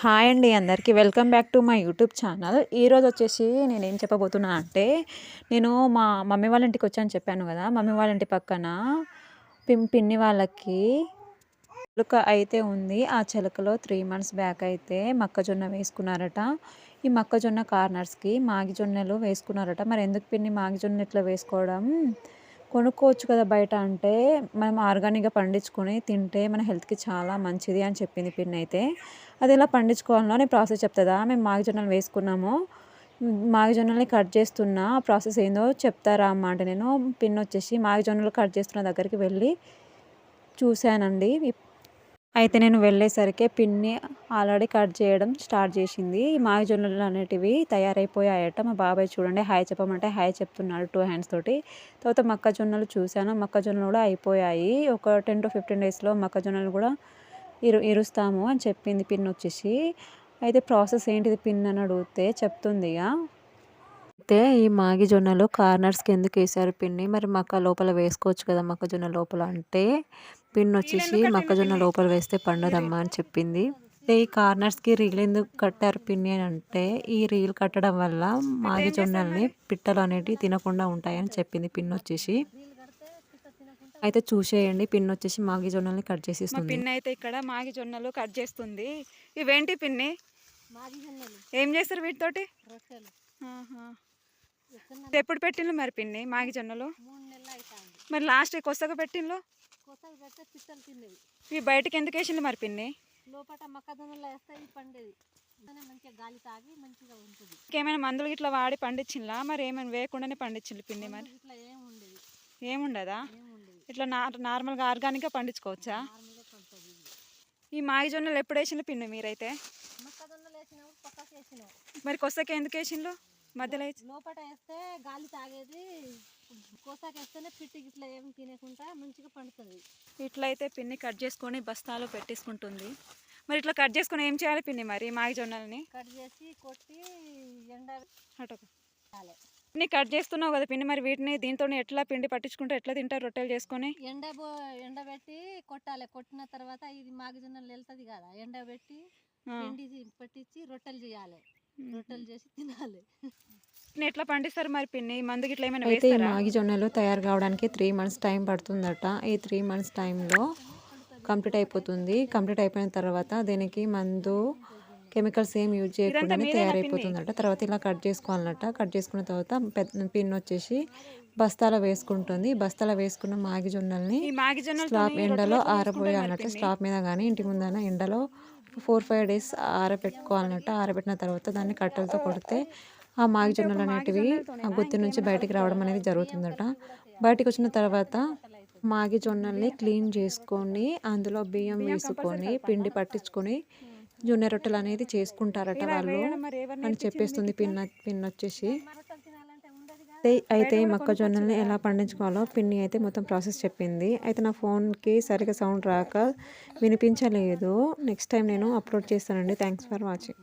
Hi అండి అందరికీ. Welcome back to my YouTube channel. ఈరోజు వచ్చేసి నేను ఏం చెప్పబోతున్నా అంటే నేను మా మమ్మీ వాళ్ళ ఇంటికి వచ్చాను చెప్పాను కదా. మమ్మీ వాళ్ళ ఇంటి పక్కన పిన్ని వాళ్ళకి చిలుక అయితే ఉంది. ఆ చిలుకలో త్రీ మంత్స్ బ్యాక్ అయితే మొక్కజొన్న వేసుకున్నారట. ఈ మొక్కజొన్న కార్నర్స్కి మాగిజొన్నలు వేసుకున్నారట. మరి ఎందుకు పిన్ని మాగిజొన్న ఇట్లా వేసుకోవడం? కొనుక్కోవచ్చు కదా బయట అంటే మనం ఆర్గానిక్గా పండించుకొని తింటే మన హెల్త్కి చాలా మంచిది అని చెప్పింది పిన్ అయితే. అది ఎలా పండించుకోవాలో నేను ప్రాసెస్ చెప్తుందా? మేము మాగిజొన్నలు వేసుకున్నాము. మాగజొన్నల్ని కట్ చేస్తున్న ప్రాసెస్ ఏందో చెప్తారా అమ్మ అంటే నేను పిన్ వచ్చేసి మాగిజొన్నలు కట్ చేస్తున్న దగ్గరికి వెళ్ళి చూశానండి. అయితే నేను వెళ్ళేసరికి పిన్ని ఆల్రెడీ కట్ చేయడం స్టార్ట్ చేసింది. ఈ మాగిజొన్నలు అనేటివి తయారైపోయాయట. మా బాబాయ్ చూడండి హాయ్ చెప్పమంటే హాయ్ చెప్తున్నాడు టూ హ్యాండ్స్ తోటి. తర్వాత మొక్కజొన్నలు చూశాను. మొక్కజొన్నలు కూడా అయిపోయాయి. ఒక టెన్ టు ఫిఫ్టీన్ డేస్లో మొక్కజొన్నలు కూడా ఇరు ఇరుస్తాము అని చెప్పింది పిన్ వచ్చేసి. అయితే ప్రాసెస్ ఏంటిది పిన్ అని అడిగితే చెప్తుంది ఇక. అయితే ఈ మాగి జొన్నలు కార్నర్స్కి ఎందుకు వేసారు పిన్ని? మరి మక్క లోపల వేసుకోవచ్చు కదా మొక్కజొన్న లోపల అంటే. పిన్ వచ్చేసి మొక్కజొన్న లోపల వేస్తే పండదమ్మా అని చెప్పింది. ఈ కార్నర్స్కి రీల్ ఎందుకు కట్టారు పిన్ని అని అంటే ఈ రీల్ కట్టడం వల్ల మాగి జొన్నల్ని పిట్టలు అనేటివి తినకుండా ఉంటాయని చెప్పింది పిన్ వచ్చేసి అయితే చూసేయండి పిన్ వచ్చేసి మాగి జొన్నల్ని కట్ చేసి పిన్ అయితే ఇక్కడ మాగి జొన్నలు కట్ చేస్తుంది. ఇవేంటి పిన్ని? ఏం చేస్తారు వీటితోటి? ఎప్పుడు పెట్టిండ్రు మరి పిన్ని మాగి జొన్నలు? మరి లాస్ట్ కొత్తగా పెట్టిండ్రు ఇవి బయటకి ఎందుకు వేసిండ్రు మరి పిన్ని లోపల మొక్కజొన్నలు వేస్తాయి పండేది. మంచిగా గాలి తాగి మంచిగా ఉంటుంది. ఇంకేమైనా మందులు ఇట్లా వాడి పండించిండ్లా? మరి ఏమైనా వేయకుండానే పండించిండ్రు పిన్ని మరి? ఇట్లా ఏముండేది? ఇట్లా నార్మల్గా ఆర్గానిక్గా పండించుకోవచ్చా? ఈ మాగి జొన్నలు ఎప్పుడు వేసిండ్రు పిన్ని మీరైతే? మరి కొత్తకి ఎందుకు వేసిండ్రు మధ్యలో లోపల వేస్తే గాలి తాగేది. కోసాకి వేస్తేనే పిట్టి ఇట్లా ఏం తినకుండా మంచిగా పండుతుంది. ఇట్లా అయితే పిన్ని కట్ చేసుకొని బస్తాలో పెట్టేసుకుంటుంది. మరి ఇట్లా కట్ చేసుకొని ఏం చేయాలి పిన్ని మరి? మాగి జొన్నలని? కట్ చేసి కొట్టి ఎండ అటు పిన్ని కట్ చేస్తున్నావు కదా పిన్ని మరి వీటిని దీంతో ఎట్లా పిండి పట్టించుకుంటే ఎట్లా తింటారు రొట్టెలు చేసుకొని? ఎండ ఎండబెట్టి కొట్టాలి. కొట్టిన తర్వాత ఇది మాగిజొన్నలు వెళ్తుంది కదా ఎండబెట్టి పిండి పట్టించి రొట్టెలు చేయాలి. రొట్టెలు చేసి తినాలి. ఎట్లా పండిస్తారు మరి పిన్ని? మందుకి ఇట్లా ఏమైనా అయితే ఈ మాగి జొన్నలు తయారు కావడానికి త్రీ మంత్స్ టైం పడుతుందట. ఈ త్రీ మంత్స్ టైంలో కంప్లీట్ అయిపోతుంది. కంప్లీట్ అయిపోయిన తర్వాత దీనికి మందు కెమికల్స్ ఏం యూజ్ చేయకుండానే తయారైపోతుందట. తర్వాత ఇలా కట్ చేసుకోవాలన్నట. కట్ చేసుకున్న తర్వాత పెద్ద పిన్ వచ్చేసి బస్తాలో వేసుకుంటుంది. బస్తాలో వేసుకున్న మాగి జొన్నల్ని స్లాబ్ ఎండలో ఆరబోయాలన్నట్టు స్లాబ్ మీద కానీ ఇంటి ముందన ఎండలో ఫోర్ ఫైవ్ డేస్ ఆరబెట్టుకోవాలన్నట్టు ఆరబెట్టిన తర్వాత దాన్ని కట్టెలతో కొడితే ఆ మాగి జొన్నలు అనేటివి ఆ గుత్తి నుంచి బయటికి రావడం అనేది జరుగుతుందట. బయటికి వచ్చిన తర్వాత మాగి జొన్నల్ని క్లీన్ చేసుకొని అందులో బియ్యం వేసుకొని పిండి పట్టించుకొని జొన్న రొట్టెలు అనేది చేసుకుంటారట వాళ్ళు అని చెప్పేస్తుంది పిన్న పిన్న వచ్చేసి. అయితే మొక్కజొన్నల్ని ఎలా పండించుకోవాలో పిన్ని అయితే మొత్తం ప్రాసెస్ చెప్పింది. అయితే నా ఫోన్కి సరిగా సౌండ్ రాక వినిపించలేదు. నెక్స్ట్ టైం నేను అప్లోడ్ చేస్తానండి. Thanks for watching.